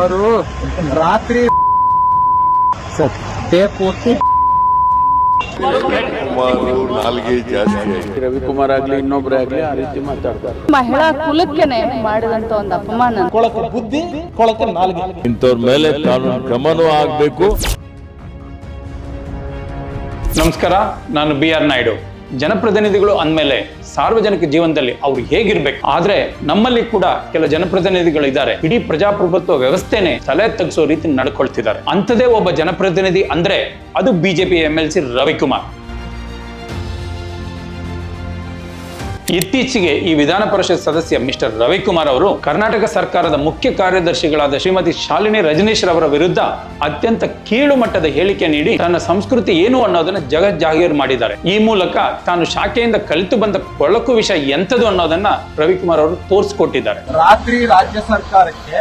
ಅವರು ರಾತ್ರಿ ಪೂರ್ತಿ ಕುಮಾರು ನಾಲ್ಗೆ ಜಾಸ್ತಿ ಆಗಿದೆ ರವಿಕುಮಾರ್ ಆಗ್ಲಿ ಇನ್ನೊಬ್ರೇ ಆಗ್ಲಿ ಆ ರೀತಿ ಮಾತಾಡ್ತಾರೆ. ಮಹಿಳಾ ಕುಲಕ್ಕೆನೆ ಮಾಡಿದಂತ ಒಂದು ಅಪಮಾನ. ಕೊಳಕ ಬುದ್ಧಿ ಕೊಳಕ ನಾಲ್ಗೆ. ಇಂಥವ್ರ ಮೇಲೆ ಕಾನೂನು ಕ್ರಮನೂ ಆಗ್ಬೇಕು. ನಮಸ್ಕಾರ ನಾನು ಬಿ ಆರ್ ನಾಯ್ಡು. ಜನಪ್ರತಿನಿಧಿಗಳು ಅಂದಮೇಲೆ ಸಾರ್ವಜನಿಕ ಜೀವನದಲ್ಲಿ ಅವ್ರು ಹೇಗಿರ್ಬೇಕು? ಆದ್ರೆ ನಮ್ಮಲ್ಲಿ ಕೂಡ ಕೆಲ ಜನಪ್ರತಿನಿಧಿಗಳು ಇದ್ದಾರೆ. ಇಡೀ ಪ್ರಜಾಪ್ರಭುತ್ವ ವ್ಯವಸ್ಥೆನೆ ತಲೆ ತಗ್ಸೋ ರೀತಿ ನಡ್ಕೊಳ್ತಿದ್ದಾರೆ. ಅಂಥದೇ ಒಬ್ಬ ಜನಪ್ರತಿನಿಧಿ ಅಂದ್ರೆ ಅದು ಬಿಜೆಪಿ ಎಂ ಸಿ ರವಿಕುಮಾರ್. ಇತ್ತೀಚೆಗೆ ಈ ವಿಧಾನ ಪರಿಷತ್ ಸದಸ್ಯ ಮಿಸ್ಟರ್ ರವಿಕುಮಾರ್ ಅವರು ಕರ್ನಾಟಕ ಸರ್ಕಾರದ ಮುಖ್ಯ ಕಾರ್ಯದರ್ಶಿಗಳಾದ ಶ್ರೀಮತಿ ಶಾಲಿನಿ ರಜನೀಶ್ ರವರ ವಿರುದ್ಧ ಅತ್ಯಂತ ಕೀಳು ಮಟ್ಟದ ಹೇಳಿಕೆ ನೀಡಿ ತನ್ನ ಸಂಸ್ಕೃತಿ ಏನು ಅನ್ನೋದನ್ನ ಜಗತ್ ಜಾಹೀರ್ ಮಾಡಿದ್ದಾರೆ. ಈ ಮೂಲಕ ತಾನು ಶಾಖೆಯಿಂದ ಕಲಿತು ಬಂದ ಕೊಳಕು ವಿಷಯ ಎಂಥದು ಅನ್ನೋದನ್ನ ರವಿಕುಮಾರ್ ಅವರು ತೋರಿಸಿಕೊಟ್ಟಿದ್ದಾರೆ. ರಾತ್ರಿ ರಾಜ್ಯ ಸರ್ಕಾರಕ್ಕೆ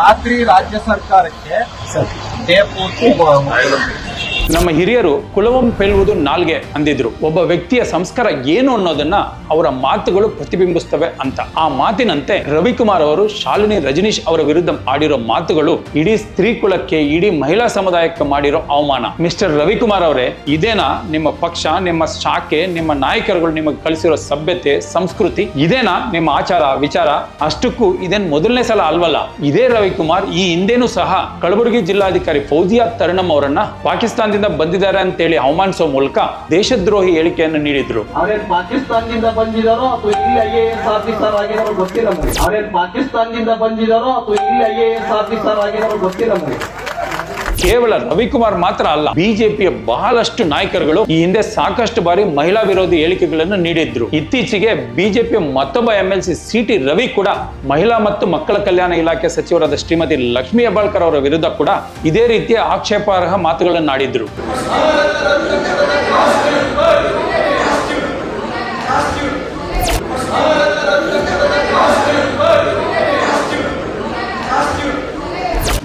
ರಾತ್ರಿ ರಾಜ್ಯ ಸರ್ಕಾರಕ್ಕೆ ನಮ್ಮ ಹಿರಿಯರು ಕುಲವಂ ಪೆಲ್ವುದು ನಾಲ್ಗೆ ಅಂದಿದ್ರು. ಒಬ್ಬ ವ್ಯಕ್ತಿಯ ಸಂಸ್ಕಾರ ಏನು ಅನ್ನೋದನ್ನ ಅವರ ಮಾತುಗಳು ಪ್ರತಿಬಿಂಬಿಸ್ತವೆ ಅಂತ. ಆ ಮಾತಿನಂತೆ ರವಿಕುಮಾರ್ ಅವರು, ಶಾಲಿನಿ ರಜನೀಶ್ ಅವರ ವಿರುದ್ಧ ಆಡಿರೋ ಮಾತುಗಳು ಇಡೀ ಸ್ತ್ರೀ ಕುಲಕ್ಕೆ, ಇಡೀ ಮಹಿಳಾ ಸಮುದಾಯಕ್ಕೆ ಮಾಡಿರೋ ಅವಮಾನ. ಮಿಸ್ಟರ್ ರವಿಕುಮಾರ್ ಅವರೇ, ಇದೇನಾ ನಿಮ್ಮ ಪಕ್ಷ, ನಿಮ್ಮ ಶಾಖೆ, ನಿಮ್ಮ ನಾಯಕರುಗಳು ನಿಮಗೆ ಕಲಿಸಿರೋ ಸಭ್ಯತೆ, ಸಂಸ್ಕೃತಿ, ಇದೇನಾ ನಿಮ್ಮ ಆಚಾರ, ವಿಚಾರ? ಅಷ್ಟಕ್ಕೂ ಇದೇನ್ ಮೊದಲನೇ ಸಲ ಅಲ್ವಲ್ಲ. ಇದೇ ರವಿಕುಮಾರ್, ಈ ಹಿಂದೆನೂ ಸಹ ಕಲಬುರಗಿ ಜಿಲ್ಲಾಧಿಕಾರಿ ಫೌಜಿಯಾ ತರಣಂ ಅವರನ್ನ ಪಾಕಿಸ್ತಾನದಿಂದ ಬಂದಿದ್ದಾರೆ ಅಂತೇಳಿ ಅವಮಾನಿಸೋ ಮೂಲಕ ದೇಶದ್ರೋಹಿ ಹೇಳಿಕೆಯನ್ನು ನೀಡಿದ್ರು. ಪಾಕಿಸ್ತಾನದಿಂದ ಬಂದಿದ್ದಾರೋ ಅಥವಾ ಇಲ್ಲಿ ಐ ಎ ಎಸ್ ಆಫೀಸರ್ ಆಗಿರೋ ಗೊತ್ತಿಲ್ಲ ಪಾಕಿಸ್ತಾನದಿಂದ ಬಂದಿದ್ದಾರೋ ಅಥವಾ ಇಲ್ಲಿ ಐ ಎ ಎಸ್ ಆಫೀಸರ್ ಆಗಿರೋ ಗೊತ್ತಿಲ್ಲ ಕೇವಲ ರವಿಕುಮಾರ್ ಮಾತ್ರ ಅಲ್ಲ, ಬಿಜೆಪಿಯ ಬಹಳಷ್ಟು ನಾಯಕರುಗಳು ಈ ಹಿಂದೆ ಸಾಕಷ್ಟು ಬಾರಿ ಮಹಿಳಾ ವಿರೋಧಿ ಹೇಳಿಕೆಗಳನ್ನು ನೀಡಿದ್ರು. ಇತ್ತೀಚೆಗೆ ಬಿಜೆಪಿಯ ಮತ್ತೊಬ್ಬ ಎಂ ಸಿಟಿ ರವಿ ಕೂಡ ಮಹಿಳಾ ಮತ್ತು ಮಕ್ಕಳ ಕಲ್ಯಾಣ ಇಲಾಖೆ ಸಚಿವರಾದ ಶ್ರೀಮತಿ ಲಕ್ಷ್ಮೀ ಹೆಬ್ಬಾಳ್ಕರ್ ಅವರ ವಿರುದ್ಧ ಕೂಡ ಇದೇ ರೀತಿಯ ಆಕ್ಷೇಪಾರ್ಹ ಮಾತುಗಳನ್ನು ಆಡಿದ್ರು.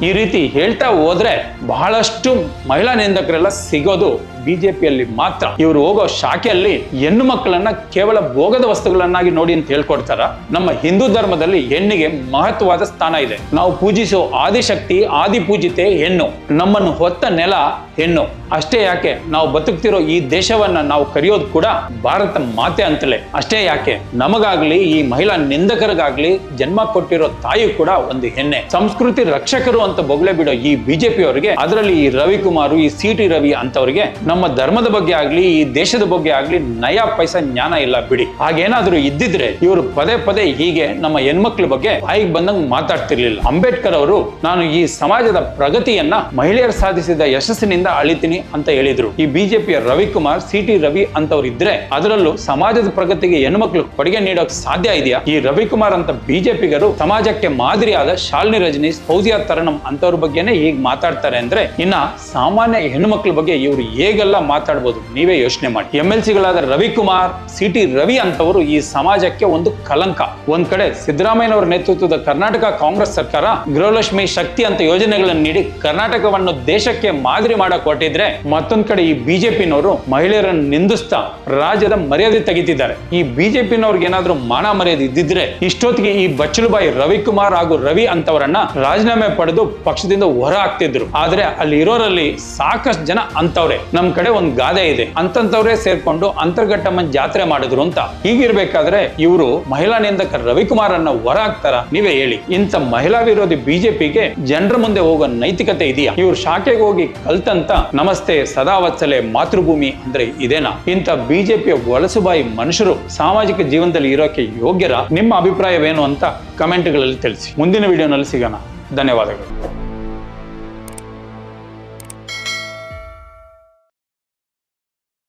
ಈ ರೀತಿ ಹೇಳ್ತಾ ಹೋದ್ರೆ ಬಹಳಷ್ಟು ಮಹಿಳಾ ನಿಂದಕರೆಲ್ಲ ಸಿಗೋದು ಬಿಜೆಪಿಯಲ್ಲಿ ಮಾತ್ರ ಇವರು ಹೋಗೋ ಶಾಖೆಯಲ್ಲಿ ಹೆಣ್ಣು ಮಕ್ಕಳನ್ನ ಕೇವಲ ಭೋಗದ ವಸ್ತುಗಳನ್ನಾಗಿ ನೋಡಿ ಅಂತ ಹೇಳ್ಕೊಡ್ತಾರ. ನಮ್ಮ ಹಿಂದೂ ಧರ್ಮದಲ್ಲಿ ಹೆಣ್ಣಿಗೆ ಮಹತ್ವವಾದ ಸ್ಥಾನ ಇದೆ. ನಾವು ಪೂಜಿಸೋ ಆದಿಶಕ್ತಿ ಆದಿ ಪೂಜಿತೆ ಹೆಣ್ಣು. ನಮ್ಮನ್ನು ಹೊತ್ತ ನೆಲ ಹೆಣ್ಣು. ಅಷ್ಟೇ ಯಾಕೆ? ನಾವು ಬದುಕ್ತಿರೋ ಈ ದೇಶವನ್ನ ನಾವು ಕರೆಯೋದು ಕೂಡ ಭಾರತ ಮಾತೆ ಅಂತಲೇ. ಅಷ್ಟೇ ಯಾಕೆ? ನಮಗಾಗ್ಲಿ, ಈ ಮಹಿಳಾ ನಿಂದಕರಿಗಾಗ್ಲಿ ಜನ್ಮ ಕೊಟ್ಟಿರೋ ತಾಯಿ ಕೂಡ ಒಂದು ಹೆಣ್ಣೆ. ಸಂಸ್ಕೃತಿ ರಕ್ಷಕರು ಅಂತ ಬೊಗಳೆ ಬಿಡೋ ಈ ಬಿಜೆಪಿ ಅವರಿಗೆ ಅದರಲ್ಲಿ ಈ ರವಿಕುಮಾರ್, ಈ ಸಿ ಟಿ ರವಿ ಅಂತವರಿಗೆ ನಮ್ಮ ಧರ್ಮದ ಬಗ್ಗೆ ಆಗ್ಲಿ, ಈ ದೇಶದ ಬಗ್ಗೆ ಆಗ್ಲಿ ನಯಾ ಪೈಸ ಜ್ಞಾನ ಇಲ್ಲ ಬಿಡಿ. ಹಾಗೇನಾದ್ರೂ ಇದ್ದಿದ್ರೆ ಇವರು ಪದೇ ಪದೇ ಹೀಗೆ ನಮ್ಮ ಹೆಣ್ಮಕ್ಳ ಬಗ್ಗೆ ಬಾಯಿಗೆ ಬಂದಂಗೆ ಮಾತಾಡ್ತಿರ್ಲಿಲ್ಲ. ಅಂಬೇಡ್ಕರ್ ಅವರು, ನಾನು ಈ ಸಮಾಜದ ಪ್ರಗತಿಯನ್ನ ಮಹಿಳೆಯರು ಸಾಧಿಸಿದ ಯಶಸ್ಸಿನಿಂದ ಅಳಿತೀನಿ ಅಂತ ಹೇಳಿದ್ರು. ಈ ಬಿಜೆಪಿಯ ರವಿಕುಮಾರ್ ಸಿ ಟಿ ರವಿ ಅಂತವ್ರು ಇದ್ರೆ ಅದರಲ್ಲೂ ಸಮಾಜದ ಪ್ರಗತಿಗೆ ಹೆಣ್ಮಕ್ಳು ಕೊಡುಗೆ ನೀಡೋಕ್ ಸಾಧ್ಯ ಇದೆಯಾ? ಈ ರವಿಕುಮಾರ್ ಅಂತ ಬಿಜೆಪಿಗರು ಸಮಾಜಕ್ಕೆ ಮಾದರಿಯಾದ ಶಾಲಿನಿ ರಜನೀಶ್ ಫೌಜಿಯಾ ತರಣಂ ಅಂತವ್ರ ಬಗ್ಗೆನೇ ಹೀಗೆ ಮಾತಾಡ್ತಾರೆ ಅಂದ್ರೆ ಇನ್ನ ಸಾಮಾನ್ಯ ಹೆಣ್ಮಕ್ಳ ಬಗ್ಗೆ ಇವರು ಹೇಗೆಲ್ಲ ಮಾತಾಡ್ಬೋದು, ನೀವೇ ಯೋಚನೆ ಮಾಡಿ. ಎಂ ಎಲ್ ಸಿಗಳಾದ ರವಿಕುಮಾರ್ ಸಿ ಟಿ ರವಿ ಅಂತವರು ಈ ಸಮಾಜಕ್ಕೆ ಒಂದು ಕಲಂಕ. ಒಂದ್ ಕಡೆ ಸಿದ್ದರಾಮಯ್ಯನವರ ನೇತೃತ್ವದ ಕರ್ನಾಟಕ ಕಾಂಗ್ರೆಸ್ ಸರ್ಕಾರ ಗೃಹಲಕ್ಷ್ಮಿ ಶಕ್ತಿ ಅಂತ ಯೋಜನೆಗಳನ್ನು ನೀಡಿ ಕರ್ನಾಟಕವನ್ನು ದೇಶಕ್ಕೆ ಮಾದರಿ ಮಾಡಕ್ ಕೊಟ್ಟಿದ್ರೆ ಮತ್ತೊಂದ್ ಕಡೆ ಈ ಬಿಜೆಪಿನವರು ಮಹಿಳೆಯರನ್ನು ನಿಂದಿಸ್ತಾ ರಾಜ್ಯದ ಮರ್ಯಾದೆ ತೆಗಿತಿದ್ದಾರೆ. ಈ ಬಿಜೆಪಿನವ್ರಿಗೆ ಏನಾದ್ರೂ ಮಾನ ಮರ್ಯಾದೆ ಇದ್ದಿದ್ರೆ ಇಷ್ಟೊತ್ತಿಗೆ ಈ ಬಚ್ಚಲುಬಾಯಿ ರವಿಕುಮಾರ್ ಹಾಗೂ ರವಿ ಅಂತವರನ್ನ ರಾಜೀನಾಮೆ ಪಡೆದು ಪಕ್ಷದಿಂದ ಹೊರ ಹಾಕ್ತಿದ್ರು. ಆದ್ರೆ ಅಲ್ಲಿ ಇರೋರಲ್ಲಿ ಸಾಕಷ್ಟು ಜನ ಅಂತವ್ರೆ. ನಮ್ ಕಡೆ ಒಂದ್ ಗಾದೆ ಇದೆ. ಅಂತಂತವ್ರೆ ಸೇರ್ಕೊಂಡು ಅಂತರ್ಘಟ್ಟಮ್ಮನ್ ಜಾತ್ರೆ ಮಾಡಿದ್ರು ಅಂತ. ಹೀಗಿರ್ಬೇಕಾದ್ರೆ ಇವರು ಮಹಿಳಾ ನಿಂದಕ ರವಿಕುಮಾರ್ ಅನ್ನ ಹೊರ ಹಾಕ್ತಾರ ನೀವೇ ಹೇಳಿ. ಇಂಥ ಮಹಿಳಾ ವಿರೋಧಿ ಬಿಜೆಪಿಗೆ ಜನರ ಮುಂದೆ ಹೋಗೋ ನೈತಿಕತೆ ಇದೆಯಾ? ಇವ್ರ ಶಾಖೆಗೆ ಹೋಗಿ ಕಲ್ತಂತ ನಮಸ್ತೆ ಸದಾವತ್ಸಲೆ ಮಾತೃಭೂಮಿ ಅಂದ್ರೆ ಇದೇನಾ? ಇಂಥ ಬಿಜೆಪಿಯ ವಲಸುಬಾಯಿ ಮನುಷ್ಯರು ಸಾಮಾಜಿಕ ಜೀವನದಲ್ಲಿ ಇರೋಕೆ ಯೋಗ್ಯರ? ನಿಮ್ಮ ಅಭಿಪ್ರಾಯವೇನು ಅಂತ ಕಮೆಂಟ್ಗಳಲ್ಲಿ ತಿಳಿಸಿ. ಮುಂದಿನ ವಿಡಿಯೋನಲ್ಲಿ ಸಿಗೋಣ. ಧನ್ಯವಾದಗಳು.